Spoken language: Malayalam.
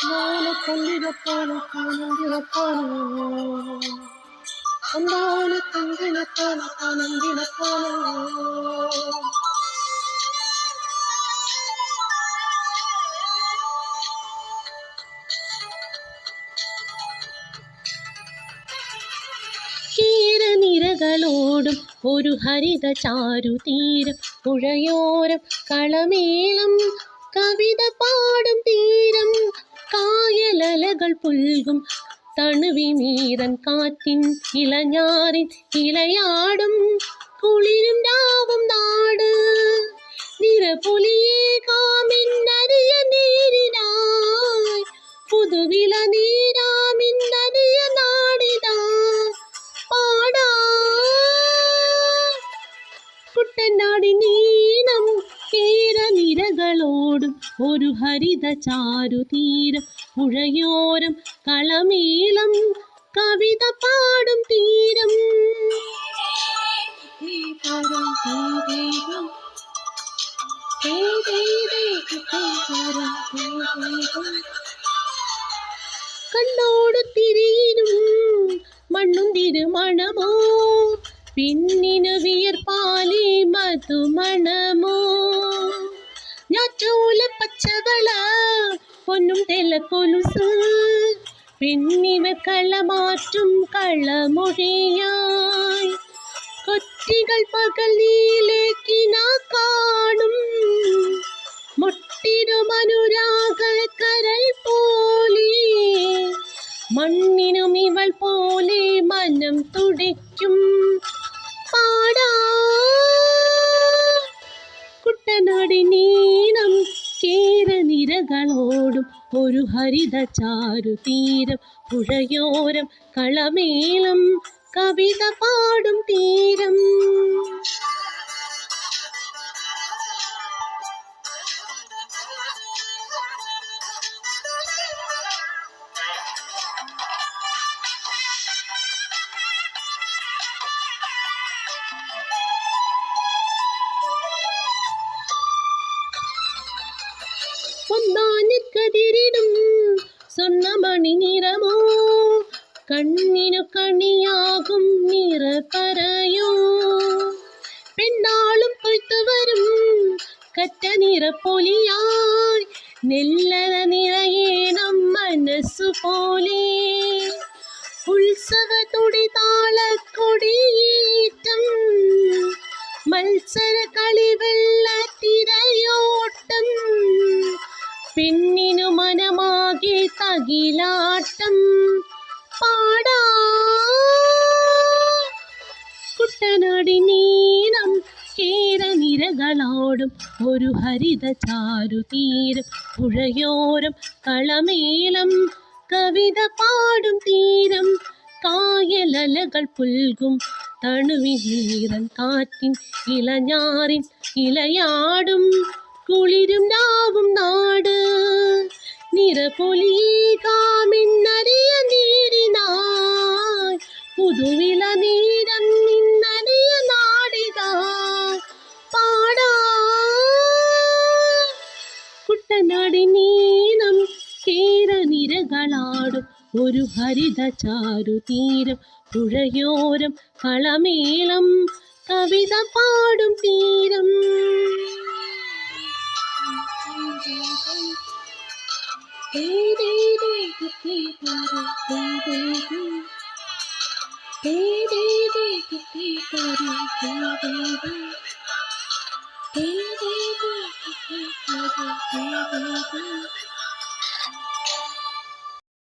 നാളെ കൊണ്ടിരപ്പാണ് കാണുന്നിരപ്പാണ് എന്താണ് കണ്ടിരപ്പാണ് കാണുന്നിരപ്പാണ് ക്ഷീരനിരകളോടും ഒരു ഹരിത ചാരു ചാരുതീരം പുഴയോരം കളമേളം കവിത പാടും തീരം. കായലലകൾ പുൽകും. തണുവിമീറൻ കാറ്റിൻ ഇളഞ്ഞാറിൻ ഇളയാടും കുളിരും രാവും നാട്. നിറപൊലിയെ നരിയ നേരിനായി. പുതുവില നീരാമിന്നരിയ നാടിനാ പാടാ. കുട്ടനാടി നീനം ഒരു ഹരിത ചാരുതീരം പുഴയോരം കളമേളം കവിത പാടും തീരം. കണ്ണോട് തിരിയിലും മണ്ണും തിരുമണമോ? പിന്നിനു വിയർപ്പാലി മധുമണമോ പച്ചവള പൊന്നും തെലക്കൊലുസ് പിന്നിവ കളമാറ്റും കളമൊഴിയായി. കൊറ്റികൾ പകൽ ഒരു ഹരിത ചാരുതീരം പുഴയോരം കളമേളം കവിത പാടും തീരം. പൊന്നാനിക്കതിരിടും കണ്ണിനു കണിയാകും നിറ പറയൂ. പെണ്ണാളും കൊയ്ത്തു വരും കറ്റ നിറപ്പൊലിയായി. നെല്ലറ നിറയേണം മനസ്സു പോലെ. ഉത്സവ തുടി താളക്കൊടിയേറ്റം മത്സര കളി വെള്ള തിരയോട്ടം. പെണ്ണിനു മനമാകെ തകിലാട്ടം കേരനിരകളോടും ഒരു ഹരിത ചാരുതീരം പുഴയോരം കളമേളം കവിത പാടും തീരം കായലലകൾ പുൽകും തണുവിനീറൻ കാറ്റിൻ ഇളഞ്ഞാറിൻ ഇലയാടും കുളിരും രാവും നാട് നിറപൊലികാമെന്നറിയ നീരിനായി പുതുവില നീരം കേരനിരകളാടും ഒരു ഹരിത ചാരു തീരം പുഴയോരം കളമേളം കവിത പാടും തീരം Thank you.